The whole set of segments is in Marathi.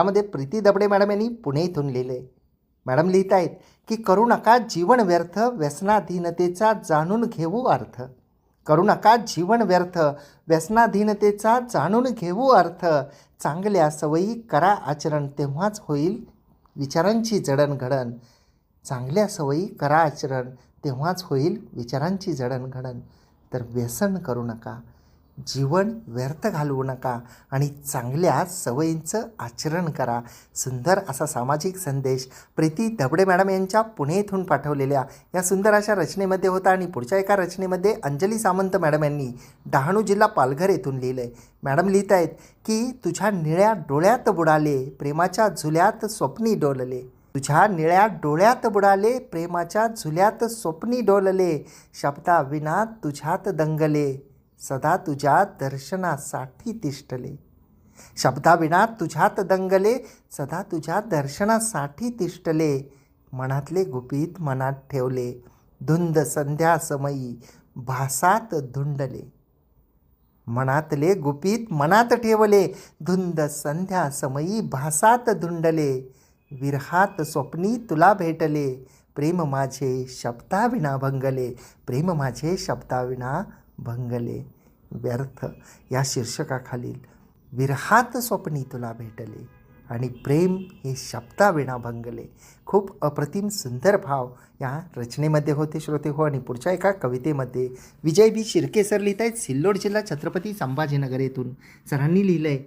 त्यामध्ये प्रीती दबडे मॅडम यांनी पुणे इथून लिहिले. मॅडम लिहित आहेत की करू नका जीवन व्यर्थ व्यसनाधीनतेचा जाणून घेऊ अर्थ. करू नका जीवन व्यर्थ व्यसनाधीनतेचा जाणून घेऊ अर्थ. चांगल्या सवयी करा आचरण तेव्हाच होईल विचारांची जडणघडण. चांगल्या सवयी करा आचरण तेव्हाच होईल विचारांची जडणघडण. तर व्यसन करू नका. जीवन व्यर्थ घालवू नका आणि चांगल्या सवयींचं आचरण करा. सुंदर असा सामाजिक संदेश प्रीती धबडे मॅडम यांच्या पुणे इथून पाठवलेल्या या सुंदर अशा रचनेमध्ये होता आणि पुढच्या एका रचनेमध्ये अंजली सामंत मॅडम यांनी डहाणू जिल्हा पालघर येथून लिहिलं आहे मॅडम लिहित आहेत की तुझ्या निळ्या डोळ्यात बुडाले प्रेमाच्या झुल्यात स्वप्नी डोलले. तुझ्या निळ्या डोळ्यात बुडाले प्रेमाच्या झुल्यात स्वप्नी डोलले. शब्दाविना तुझ्यात दंगले. सदा तुझ्या दर्शनासाठी तिष्ठले. शब्दाविना तुझ्यात दंगले सदा तुझ्या दर्शनासाठी तिष्ठले मनातले गुपित मनात ठेवले धुंद संध्या समयी भासात धुंडले. मनातले गुपित मनात ठेवले धुंद संध्या समयी भासात धुंडले विरहात स्वप्नी तुला भेटले प्रेम माझे शब्दाविना भंगले प्रेम माझे शब्दाविना भंगले. व्यर्थ. या शीर्षकाखालील विरहात स्वप्नी तुला भेटले आणि प्रेम हे शब्दाविना भंगले. खूप अप्रतिम सुंदर भाव या रचनेमध्ये होते श्रोते हो. आणि पुढच्या एका कवितेमध्ये विजय बी शिर्के सर लिहित आहेत सिल्लोड जिल्हा छत्रपती संभाजीनगर येथून. सरांनी लिहिलं आहे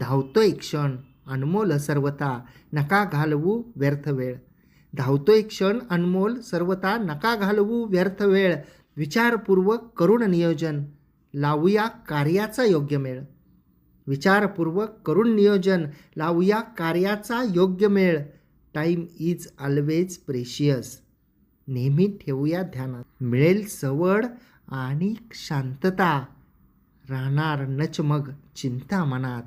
धावतोय क्षण अनमोल सर्वता नका घालवू व्यर्थ वेळ. धावतोय क्षण अनमोल सर्वता नका घालवू व्यर्थ वेळ. विचारपूर्वक करुण नियोजन लावूया कार्याचा योग्य मेळ. विचारपूर्वक करून नियोजन लावूया कार्याचा योग्य मेळ. टाईम इज ऑलवेज प्रेशियस नेहमी ठेवूया ध्यानात. मिळेल सवड आणि शांतता. राहणार नच मग चिंता मनात.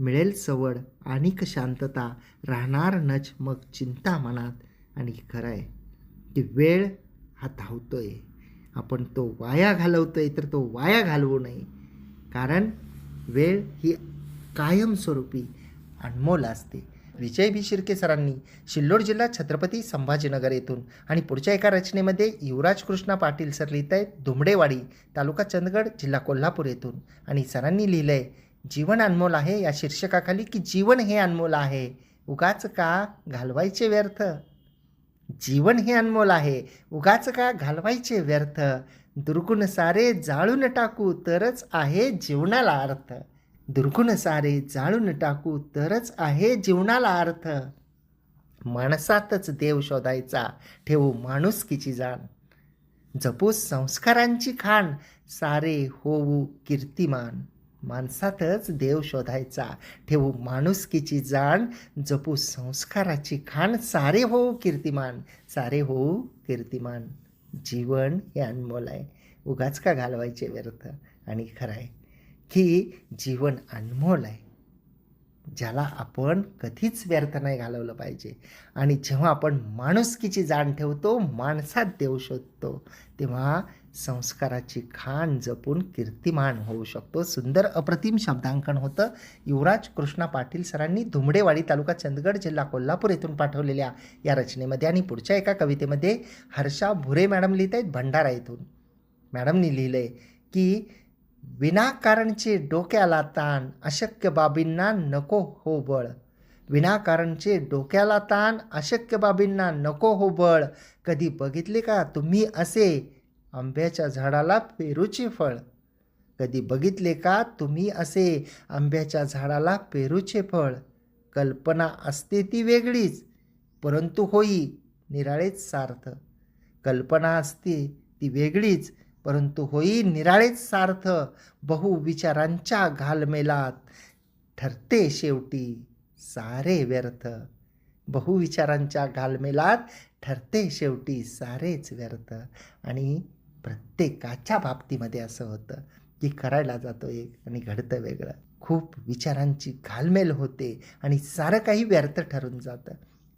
मिळेल सवड आणि शांतता. राहणार नच मग चिंता मनात. आणि खरं आहे की वेळ हा धावतोय आपण तो वाया घालवतो आहे तर तो वाया घालवू नये. कारण वेळ ही कायमस्वरूपी अनमोल असते. विजय बी. शिर्के सरांनी सिल्लोड जिल्हा छत्रपती संभाजीनगर येथून आणि पुढच्या एका रचनेमध्ये युवराज कृष्णा पाटील सर लिहित आहेत धुमडेवाडी तालुका चंदगड जिल्हा कोल्हापूर येथून. आणि सरांनी लिहिलं आहे जीवन अनमोल आहे या शीर्षकाखाली की जीवन हे अनमोल आहे. उगाच का घालवायचे व्यर्थ? जीवन हे अनमोल आहे. उगाच का घालवायचे व्यर्थ? दुर्गुण सारे जाळून टाकू तरच आहे जीवनाला अर्थ. दुर्गुण सारे जाळून टाकू तरच आहे जीवनाला अर्थ. माणसातच देव शोधायचा ठेवू माणुसकीची जाण. जपू संस्कारांची खाण सारे होऊ कीर्तिमान. माणसातच देव शोधायचा. ठेवू माणुसकीची जाण जपू संस्काराची खाण. सारे होऊ कीर्तिमान सारे होऊ कीर्तिमान. जीवन हे अनमोल आहे. उगाच का घालवायचे व्यर्थ? आणि खरं आहे की जीवन अनमोल आहे. ज्याला आपण कधीच व्यर्थ नाही घालवलं पाहिजे. आणि जेव्हा आपण माणुसकीची जाण ठेवतो माणसात देव शोधतो तेव्हा संस्काराची खाण जपून कीर्तिमान होऊ शकतो. सुंदर अप्रतिम शब्दांकन होतं. युवराज कृष्णा पाटील सरांनी धुमडेवाडी तालुका चंदगड जिल्हा कोल्हापूर येथून पाठवलेल्या या रचनेमध्ये आणि पुढच्या एका कवितेमध्ये हर्षा भुरे मॅडम लिहित आहेत भंडारा येथून. मॅडमनी लिहिलं आहे की विनाकारणचे डोक्याला ताण अशक्य बाबींना नको हो बळ. विनाकारणचे डोक्याला ताण अशक्य बाबींना नको हो बळ. कधी बघितले का तुम्ही असे? आंब्याच्या झाडाला पेरूचे फळ. कधी बघितले का तुम्ही असे आंब्याच्या झाडाला पेरूचे फळ? कल्पना असते ती वेगळीच परंतु होई निराळेच सार्थ. कल्पना असते ती वेगळीच परंतु होई निराळेच सार्थ. बहुविचारांच्या घालमेलात ठरते शेवटी सारे व्यर्थ. बहुविचारांच्या घालमेलात ठरते शेवटी सारेच व्यर्थ. आणि प्रत्येकाच्या बाबतीमध्ये असं होतं की करायला जातो एक आणि घडतं वेगळं. खूप विचारांची घालमेल होते आणि सारं काही व्यर्थ ठरून जातं.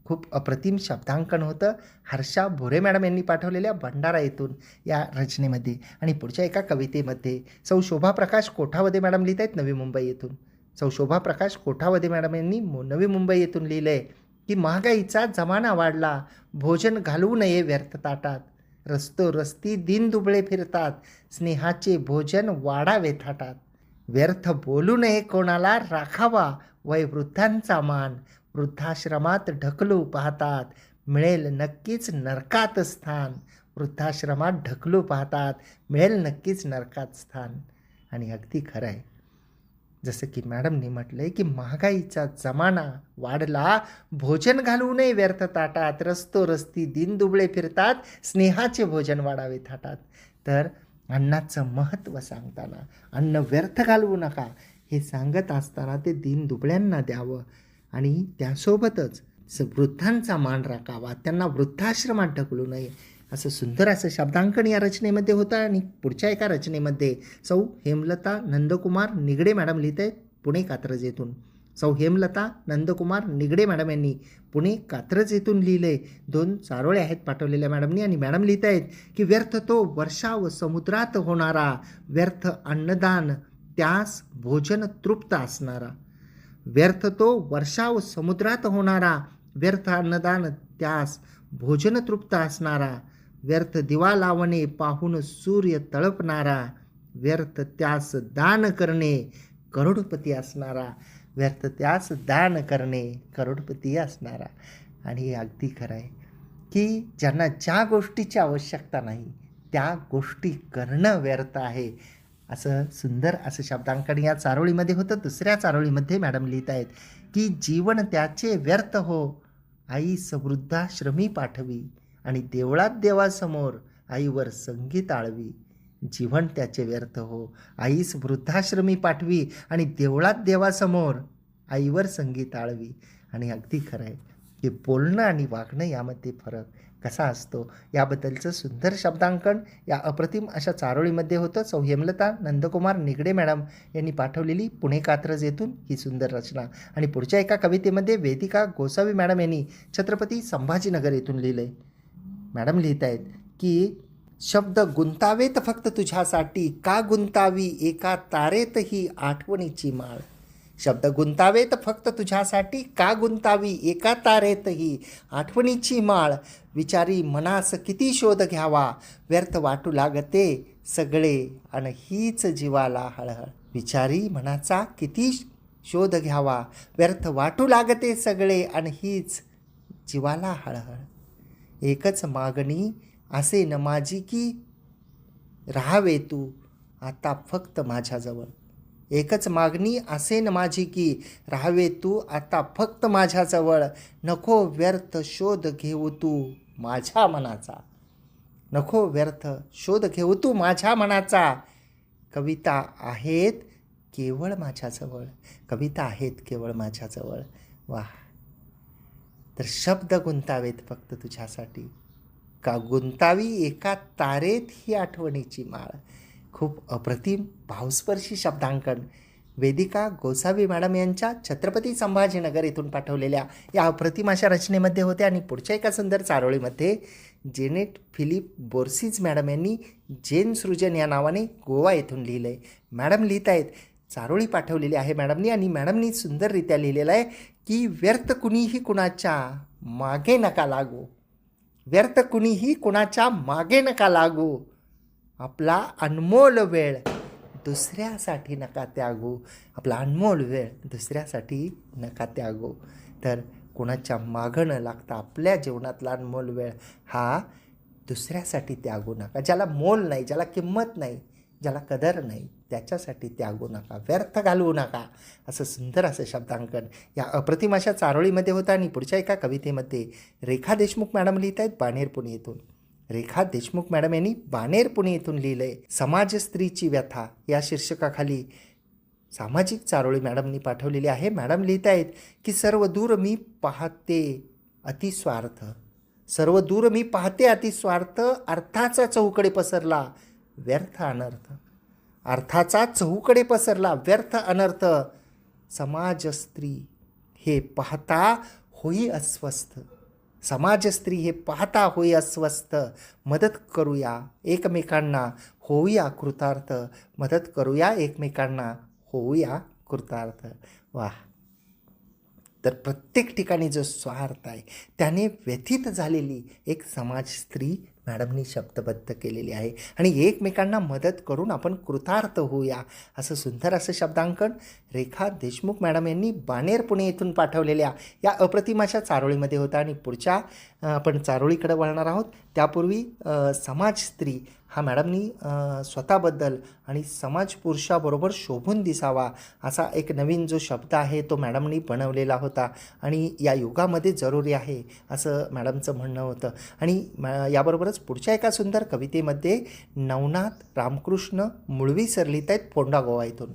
खूप अप्रतिम शब्दांकन होतं. हर्षा भोरे मॅडम यांनी पाठवलेल्या भंडारा येथून या रचनेमध्ये. आणि पुढच्या एका कवितेमध्ये सौ शोभा प्रकाश कोठावदे मॅडम लिहित आहेत नवी मुंबई येथून. सौ शोभा प्रकाश कोठावदे मॅडम यांनी मु- नवी मुंबई येथून लिहिलं आहे की महागाईचा जमाना वाढला. भोजन घालवू नये व्यर्थ ताटात. रस्तो रस्ती दिन दुबळे फिरतात स्नेहाचे भोजन वाढावे थाटात. व्यर्थ बोलू नये कोणाला राखावा वय वृद्धांचा मान. वृद्धाश्रमात ढकलू पाहतात मिळेल नक्कीच नरकात स्थान. वृद्धाश्रमात ढकलू पाहतात मिळेल नक्कीच नरकात स्थान. आणि अगदी खरं आहे जसं की मॅडमनी आहे की महागाईचा जमाना वाढला भोजन घालवू नये व्यर्थ ताटात रस्तो रस्ती दिन दुबळे फिरतात स्नेहाचे भोजन वाढावे थाटात. तर अन्नाचं महत्त्व सांगताना अन्न व्यर्थ घालवू नका हे सांगत असताना ते दिन दुबळ्यांना द्यावं. आणि त्यासोबतच स- वृद्धांचा मान राखावा त्यांना वृद्धाश्रमात ढकलू नये. असं सुंदर. असं शब्दांकन या रचनेमध्ये होतं आणि पुढच्या एका रचनेमध्ये सौ हेमलता नंदकुमार निगडे मॅडम लिहित आहेत पुणे कात्रज येथून सौ हेमलता नंदकुमार निगडे मॅडम यांनी पुणे कात्रज येथून लिहिले. दोन चारोळे आहेत पाठवलेल्या मॅडमनी आणि मॅडम लिहित आहेत की व्यर्थ तो वर्षा व समुद्रात होणारा व्यर्थ अन्नदान त्यास भोजन तृप्त असणारा. व्यर्थ तो वर्षा व समुद्रात होणारा व्यर्थ अन्नदान त्यास भोजन तृप्त असणारा. व्यर्थ दिवा लावणे पाहून सूर्य तळपणारा व्यर्थ त्यास दान करणे करोडपती असणारा व्यर्थ त्यास दान करणे करोडपती असणारा. आणि हे अगदी खरं आहे की ज्यांना ज्या गोष्टीची आवश्यकता नाही त्या गोष्टी करणं व्यर्थ आहे. असं सुंदर असं शब्दांकन या चारोळीमध्ये होतं. दुसऱ्या चारोळीमध्ये मॅडम लिहित आहेत की जीवन त्याचे व्यर्थ हो. आई समृद्धाश्रमी पाठवी. आणि देवळात देवासमोर आईवर संगीत आळवी. जीवन त्याचे व्यर्थ हो. आईस वृद्धाश्रमी पाठवी आणि देवळात देवासमोर आईवर संगीत आळवी. आणि अगदी खरं आहे की बोलणं आणि वागणं यामध्ये फरक कसा असतो? याबद्दलचं सुंदर शब्दांकन या अप्रतिम अशा चारोळीमध्ये होतं. सौ हेमलता नंदकुमार निगडे मॅडम यांनी पाठवलेली पुणे कात्रज येथून ही सुंदर रचना. आणि पुढच्या एका कवितेमध्ये वेदिका गोसावी मॅडम यांनी छत्रपती संभाजीनगर येथून लिहिलं आहे मॅडम लिहित आहेत की शब्द गुंतावेत फक्त तुझ्यासाठी का गुंतावी एका तारेत ही आठवणीची माळ? शब्द गुंतावेत फक्त तुझ्यासाठी का गुंतावी एका तारेतही आठवणीची माळ? विचारी मनास किती शोध घ्यावा व्यर्थ वाटू लागते सगळे आणि हीच जीवाला हळहळ. विचारी मनाचा किती शोध घ्यावा व्यर्थ वाटू लागते सगळे आणि हीच जीवाला हळहळ. एकच मागणी असे न माझी की राहावे तू आता फक्त माझ्याजवळ. एकच मागणी असेन माझी की राहावे तू आता फक्त माझ्याजवळ. नको व्यर्थ शोध घेऊ तू माझ्या मनाचा. नको व्यर्थ शोध घेऊ तू माझ्या मनाचा. कविता आहेत केवळ माझ्याजवळ. कविता आहेत केवळ माझ्याजवळ. वा तर शब्द गुंतावेत फक्त तुझ्यासाठी. का गुंतावी एका तारेत ही आठवणीची माळ? खूप अप्रतिम भावस्पर्शी शब्दांकन. वेदिका गोसावी मॅडम यांच्या छत्रपती संभाजीनगर येथून पाठवलेल्या या अप्रतिम अशा रचनेमध्ये होत्या आणि पुढच्या एका सुंदर चारोळीमध्ये जेनेट फिलिप बोर्सिज मॅडम यांनी जेन सृजन या नावाने गोवा येथून लिहिलं आहे मॅडम लिहित आहेत चारोळी पाठवलेली आहे मॅडमनी आणि मॅडमनी सुंदररित्या लिहिलेलं आहे की व्यर्थ कुणीही कुणाच्या मागे नका लागू. व्यर्थ कुणीही कुणाच्या मागे नका लागू. आपला अनमोल वेळ दुसऱ्यासाठी नका त्यागू. आपला अनमोल वेळ दुसऱ्यासाठी नका त्यागू. तर कुणाच्या मागं न लागता आपल्या जीवनातला अनमोल वेळ हा दुसऱ्यासाठी त्यागू नका. ज्याला मोल नाही ज्याला किंमत नाही ज्याला कदर नाही. त्याच्यासाठी त्यागू नका व्यर्थ घालवू नका असं सुंदर असं शब्दांकन या अप्रतिम अशा चारोळीमध्ये होतं आणि पुढच्या एका कवितेमध्ये रेखा देशमुख मॅडम लिहित आहेत बाणेर पुणे येथून. रेखा देशमुख मॅडम यांनी बाणेर पुणे येथून लिहिलं आहे समाज स्त्रीची व्यथा या शीर्षकाखाली सामाजिक चारोळी मॅडमनी पाठवलेली आहे. मॅडम लिहित आहेत की सर्व दूर मी पाहते अतिस्वार्थ सर्व दूर मी पाहते अतिस्वार्थ अर्थाचा चौकडे पसरला व्यर्थ अनर्थ. अर्थाचा चहूकडे पसरला व्यर्थ अनर्थ. समाज स्त्री हे पाहता होई अस्वस्थ. समाज स्त्री हे पाहता होई अस्वस्थ. मदत करूया एकमेकांना होऊया कृतार्थ. मदत करूया एकमेकांना होऊया कृतार्थ. वा तर प्रत्येक ठिकाणी जो स्वार्थ आहे त्याने व्यथित झालेली एक समाज स्त्री मॅडमनी शब्दबद्ध केलेली आहे. आणि एकमेकांना मदत करून आपण कृतार्थ होऊया असं सुंदर असं शब्दांकन रेखा देशमुख मॅडम यांनी बानेर पुणे येथून पाठवलेल्या या अप्रतिमाशा चारोळीमध्ये होता. आणि पुढच्या आपण चारोळीकडे वळणार आहोत. त्यापूर्वी समाज स्त्री हा मॅडमनी स्वतःबद्दल आणि समाज पुरुषाबरोबर शोभून दिसावा असा एक नवीन जो शब्द आहे तो मॅडमनी बनवलेला होता आणि या युगामध्ये जरुरी आहे असं मॅडमचं म्हणणं होतं. आणि मॅ- याबरोबरच पुढच्या एका सुंदर कवितेमध्ये नवनाथ रामकृष्ण मुळवी सर लिहित आहेत फोंडा गोवा इथून.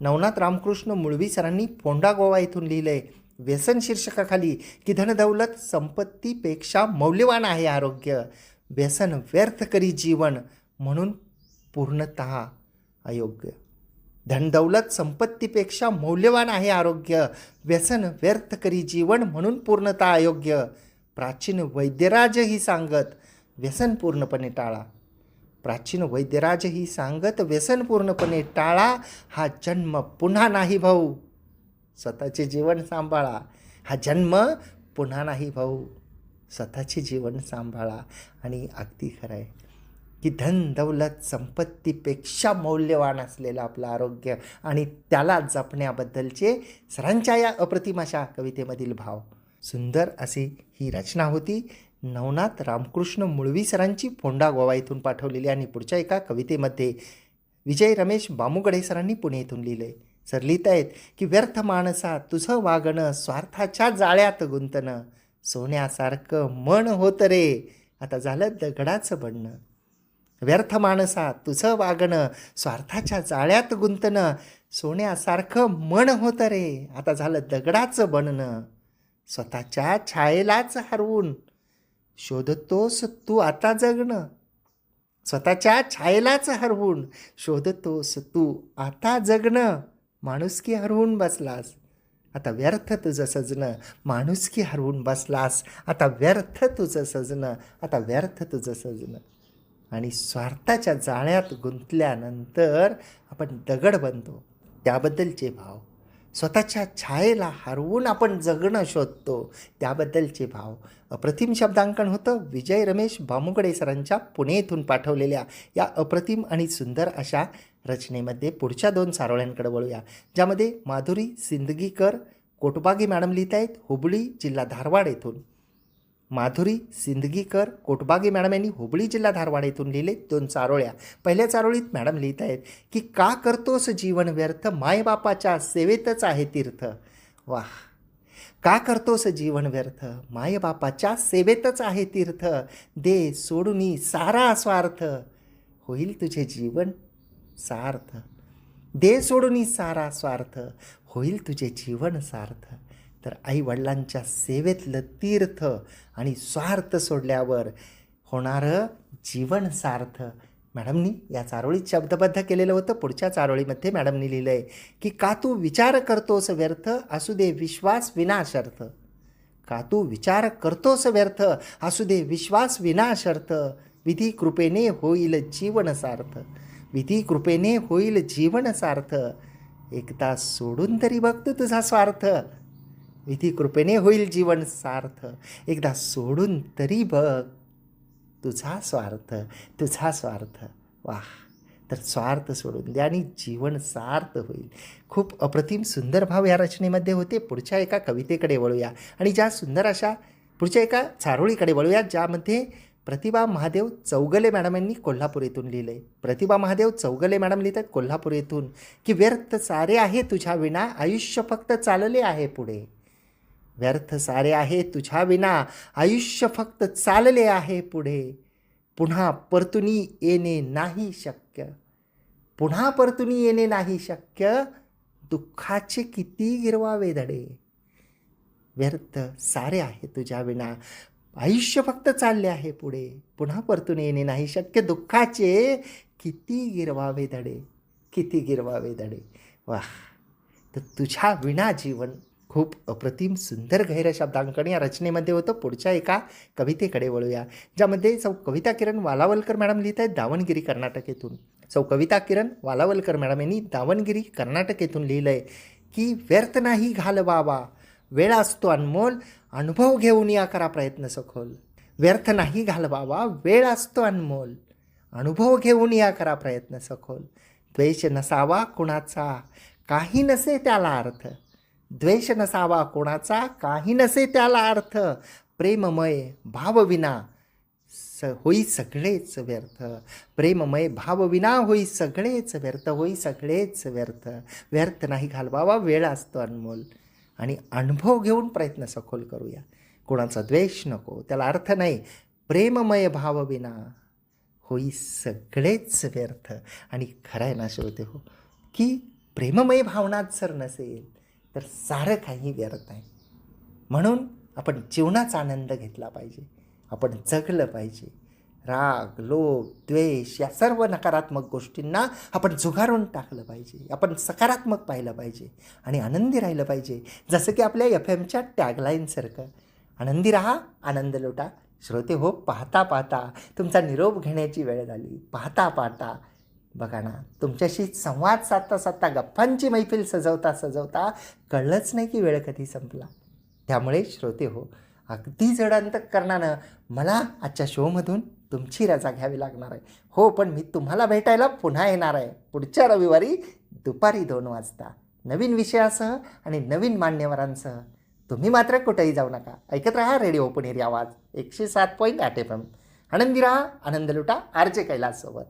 नवनाथ रामकृष्ण मुळवी सरांनी फोंडा गोवा इथून लिहिलं आहे व्यसन शीर्षकाखाली की धनदौलत संपत्तीपेक्षा मौल्यवान आहे आरोग्य. व्यसन व्यर्थ करी जीवन म्हणून पूर्णत अयोग्य. धनदौलत संपत्तीपेक्षा मौल्यवान आहे आरोग्य. व्यसन व्यर्थ करी जीवन म्हणून पूर्णता अयोग्य. प्राचीन वैद्यराज ही सांगत व्यसन पूर्णपणे टाळा. प्राचीन वैद्यराज ही सांगत व्यसन पूर्णपणे टाळा हा जन्म पुन्हा नाही भाऊ. स्वतःचे जीवन सांभाळा. हा जन्म पुन्हा नाही भाऊ. स्वतःचे जीवन सांभाळा आणि अगदी खरं आहे की धन दौलत संपत्तीपेक्षा मौल्यवान असलेलं आपलं आरोग्य आणि त्याला जपण्याबद्दलचे सरांच्या या अप्रतिम अशा कवितेमधील भाव. सुंदर अशी ही रचना होती. नवनाथ रामकृष्ण मुळवी सरांची फोंडा गोवा इथून पाठवलेली आणि पुढच्या एका कवितेमध्ये विजय रमेश बामुगडे सरांनी पुणे इथून लिहिले. सर लिहित आहेत की व्यर्थ माणसा तुझं वागणं स्वार्थाच्या जाळ्यात गुंतणं. सोन्यासारखं मन होतं रे. आता झालं दगडाचं बनणं. व्यर्थ माणसा तुझं वागणं स्वार्थाच्या जाळ्यात गुंतणं सोन्यासारखं मन होतं रे. आता झालं दगडाचं बनणं. स्वतःच्या छायेलाच हरवून शोधतोस तू आता जगणं. स्वतःच्या छायेलाच हरवून शोधतोस तू आता जगणं. माणुसकी हरवून बसलास. आता व्यर्थ तुझं सजणं. माणुसकी हरवून बसलास. आता व्यर्थ तुझं सजणं. आता व्यर्थ तुझं सजणं. आणि स्वार्थाच्या जाळ्यात गुंतल्यानंतर आपण दगड बनतो. त्याबद्दलचे भाव. स्वतःच्या छायेला हरवून आपण जगणं शोधतो. त्याबद्दलचे भाव. अप्रतिम शब्दांकन होतं. विजय रमेश बामुगडे सरांच्या पुणे येथून पाठवलेल्या या अप्रतिम आणि सुंदर अशा रचनेमध्ये पुढच्या दोन सारोळ्यांकडे वळूया ज्यामध्ये माधुरी सिंदगीकर कोटबागी मॅडम लिहित आहेत हुबळी जिल्हा धारवाड येथून. माधुरी सिंदगीकर कोटबागी मॅडम यांनी हुबळी जिल्हा धारवाड येथून लिहिले दोन चारोळ्या पहिल्या चारोळीत मॅडम लिहित आहेत की का करतोस जीवन व्यर्थ? मायबापाच्या सेवेतच आहे तीर्थ. वाह! का करतोस जीवन व्यर्थ? मायबापाच्या सेवेतच आहे तीर्थ. दे सोडूनी सारा स्वार्थ. होईल तुझे जीवन सार्थ. दे सोडून सारा स्वार्थ. होईल तुझे जीवन सार्थ. तर आईवडिलांच्या सेवेतलं तीर्थ आणि स्वार्थ सोडल्यावर होणारं जीवन सार्थ. मॅडमनी या चारोळीत शब्दबद्ध केलेलं होतं. पुढच्या चारोळीमध्ये मॅडमनी लिहिलं आहे की का तू विचार करतोस व्यर्थ असू दे विश्वास विनाशर्थ. का तू विचार करतोस व्यर्थ असू दे विश्वास विनाशर्थ. विधी कृपेने होईल जीवन सार्थ. विधी कृपेने होईल जीवन सार्थ. एकदा सोडून तरी बघतो तुझा स्वार्थ. विधी कृपेने होईल जीवन सार्थ. एकदा सोडून तरी बघ तुझा स्वार्थ. तुझा स्वार्थ. वाह! तर स्वार्थ सोडून द्या आणि जीवन सार्थ होईल. खूप अप्रतिम सुंदर भाव या रचनेमध्ये होते. पुढच्या एका कवितेकडे वळूया. आणि ज्या सुंदर अशा पुढच्या एका चारोळीकडे वळूया ज्यामध्ये प्रतिभा महादेव चौगले मॅडम यांनी कोल्हापूर येथून लिहिलं. आहे प्रतिभा महादेव चौगले मॅडम लिहितात कोल्हापूर येथून की व्यर्थ सारे आहे तुझ्या विना आयुष्य फक्त चालले आहे पुढे. व्यर्थ सारे आहे तुझ्या विना आयुष्य फक्त चालले आहे पुढे. पुन्हा परतुनी येणे नाही शक्य. पुन्हा परतुनी येणे नाही शक्य. दुःखाचे किती गिरवावे धडे. व्यर्थ सारे आहे तुझ्या विना आयुष्य फक्त चालले आहे पुढे. पुन्हा परतून येणे नाही शक्य. दुःखाचे किती गिरवावे धडे. किती गिरवावे धडे. वा तर तुझ्या विना जीवन खूप अप्रतिम सुंदर गैर शब्दांकन या रचनेमध्ये होतं. पुढच्या एका कवितेकडे वळूया. ज्यामध्ये सौ कविता किरण वालावलकर मॅडम लिहित आहेत दावणगिरी कर्नाटक येथून सौ कविता किरण वालावलकर मॅडम यांनी दावणगिरी कर्नाटक येथून लिहिलं आहे की व्यर्थ नाही घालवावा. वेळ असतो अनमोल. अनुभव घेऊन या करा प्रयत्न सखोल. व्यर्थ नाही घालवावा वेळ असतो अनमोल. अनुभव घेऊन या करा प्रयत्न सखोल. द्वेष नसावा कुणाचा काही नसे त्याला अर्थ. द्वेष नसावा कोणाचा काही नसे त्याला अर्थ. प्रेममय भावविना स होई सगळेच व्यर्थ. प्रेममय भावविना होई सगळेच व्यर्थ होई सगळेच व्यर्थ. व्यर्थ नाही घालवावा वेळ असतो अनमोल. आणि अनुभव घेऊन प्रयत्न सखोल करूया. कोणाचा द्वेष नको त्याला अर्थ नाही. प्रेममय भावविना होई सगळेच व्यर्थ. आणि खरं आहे ना श्रोते हो की प्रेममय भावनाच जर नसेल तर सारं काही व्यर्थ आहे. म्हणून आपण जीवनाचा आनंद घेतला पाहिजे. आपण जगलं पाहिजे. राग लोभ द्वेष या सर्व नकारात्मक गोष्टींना आपण झुगारून टाकलं पाहिजे. आपण सकारात्मक पाहिलं पाहिजे आणि आनंदी राहिलं पाहिजे. जसं की आपल्या एफ एमच्या टॅगलाईनसारखं आनंदी राहा आनंद लोटा. श्रोते हो पाहता पाहता तुमचा निरोप घेण्याची वेळ झाली. पाहता पाहता बघा ना तुमच्याशी संवाद साधता साधता गप्पांची मैफिल सजवता सजवता कळलंच नाही की वेळ कधी संपला. त्यामुळे श्रोते हो अगदी जडांत करणानं मला आजच्या शोमधून तुमची रजा घ्यावी लागणार आहे. हो पण मी तुम्हाला भेटायला पुन्हा येणार आहे. पुढच्या रविवारी दुपारी दोन वाजता. नवीन विषयासह आणि नवीन मान्यवरांसह. तुम्ही मात्र कुठेही जाऊ नका. ऐकत राहा रेडिओ पुणेरी आवाज एकशे सात पॉईंट आठ एफ एम आनंदी राहा आनंद लुटा आर जे कैलाससोबत.